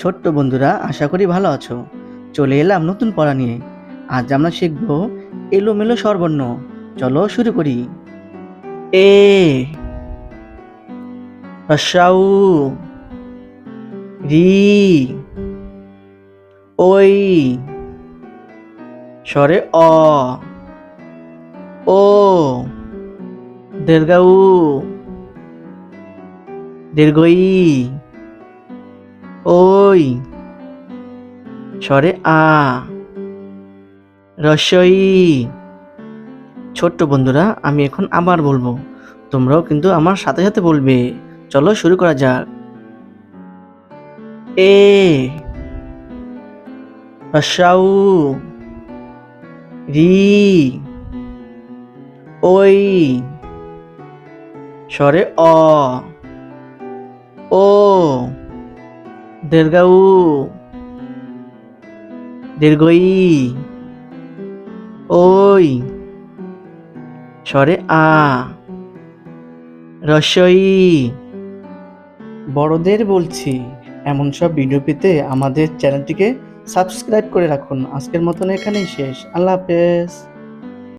ছোট্ট বন্ধুরা, আশা করি ভালো আছো। চলে এলাম নতুন পড়া নিয়ে। আজ আমরা শিখব এলোমেলো স্বরবর্ণ। চলো শুরু করি। এ, রসাউ, রি ওই স্বরে অ, ও, দীর্ঘাউ, দীর্ঘই। ওই। স্বরে আ। রসই। ছোট্ট বন্ধুরা, আমি এখন আবার বলব, তোমরাও কিন্তু আমার সাথে সাথে বলবে। চলো শুরু করা যাক। এ। রসাউ। রি। ওই। স্বরে অ। ও। দীর্ঘাউ দীর্ঘই ওই। স্বরে আ। রসই। বড়দের বলছি, এমন সব ভিডিও পেতে আমাদের চ্যানেলটিকে সাবস্ক্রাইব করে রাখুন। আজকের মতন এখানেই শেষ। আল্লাহ হাফেজ।